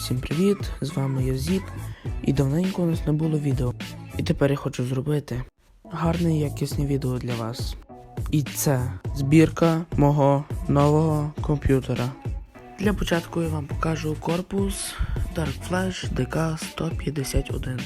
Всім привіт! З вами я Зіт, і давненько у нас не було відео. І тепер я хочу зробити гарне і якісне відео для вас. І це збірка мого нового комп'ютера. Для початку я вам покажу корпус Dark Flash DK151.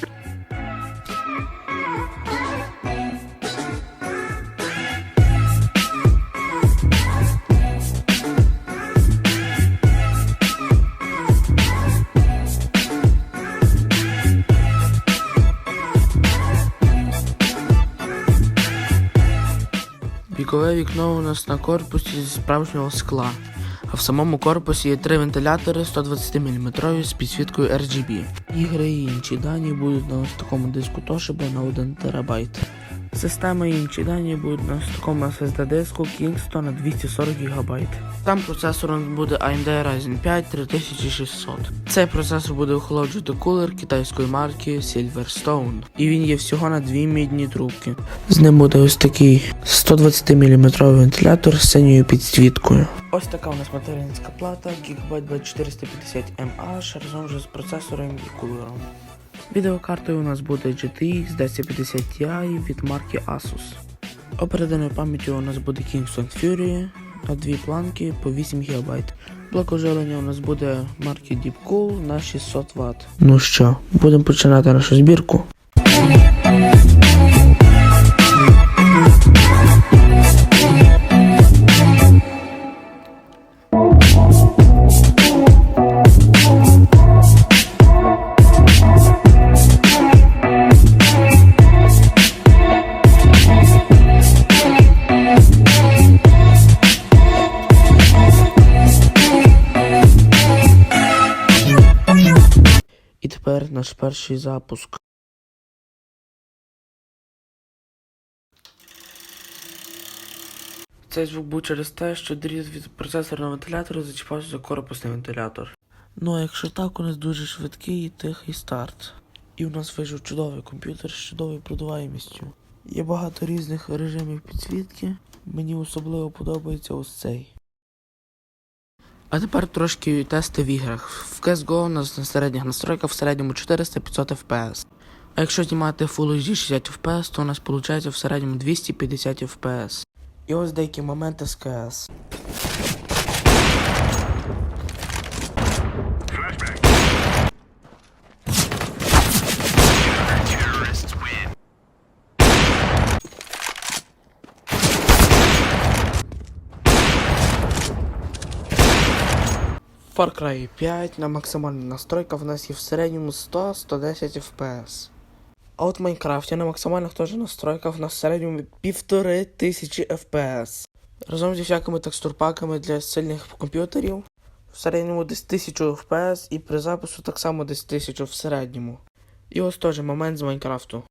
Бокове вікно у нас на корпусі зі справжнього скла, а в самому корпусі є три вентилятори 120 мм з підсвіткою RGB. Ігри і інші дані будуть на ось такому диску Toshiba на 1 терабайт. Система і інші дані будуть на такому SSD диску Kingston на 240 ГБ. Там процесором буде AMD Ryzen 5 3600. Цей процесор буде охолоджувати кулер китайської марки Silverstone. І він є всього на дві мідні трубки. З ним буде ось такий 120 мм вентилятор з синьою підсвіткою. Ось така у нас материнська плата Gigabyte B450MH разом вже з процесором і кулером. Відеокартою у нас буде GTX 1050 Ti від марки Asus. Оперативною пам'яттю у нас буде Kingston Fury на дві планки по 8 ГБ. Блок оживлення у нас буде марки Deepcool на 600 Вт. Ну що, будемо починати нашу збірку. Наш перший запуск. Цей звук був через те, що дріт від процесорного вентилятора зачіпався за корпусний вентилятор. Ну а якщо так, у нас дуже швидкий і тихий старт. І у нас вийшов чудовий комп'ютер з чудовою продуваємістю. Є багато різних режимів підсвітки. Мені особливо подобається ось цей. А тепер трошки тести в іграх. В CSGO у нас на середніх настройках в середньому 400-500 FPS. А якщо знімати Full HD 60 FPS, то у нас виходить в середньому 250 FPS. І ось деякі моменти з КС. Far Cry 5 на максимальних настройках в нас є в середньому 100-110 FPS. А от в Майнкрафті на максимальних теж настройках в нас в середньому 1500 FPS. Разом зі всякими текстурпаками для сильних комп'ютерів. В середньому десь 1000 FPS і при запису так само десь 1000 в середньому. І ось теж момент з Майнкрафту.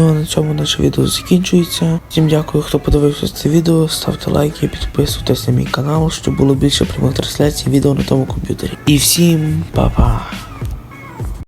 Ну а на цьому наше відео закінчується. Всім дякую, хто подивився це відео. Ставте лайки, підписуйтесь на мій канал, щоб було більше прямих трансляцій відео на тому комп'ютері. І всім па-па!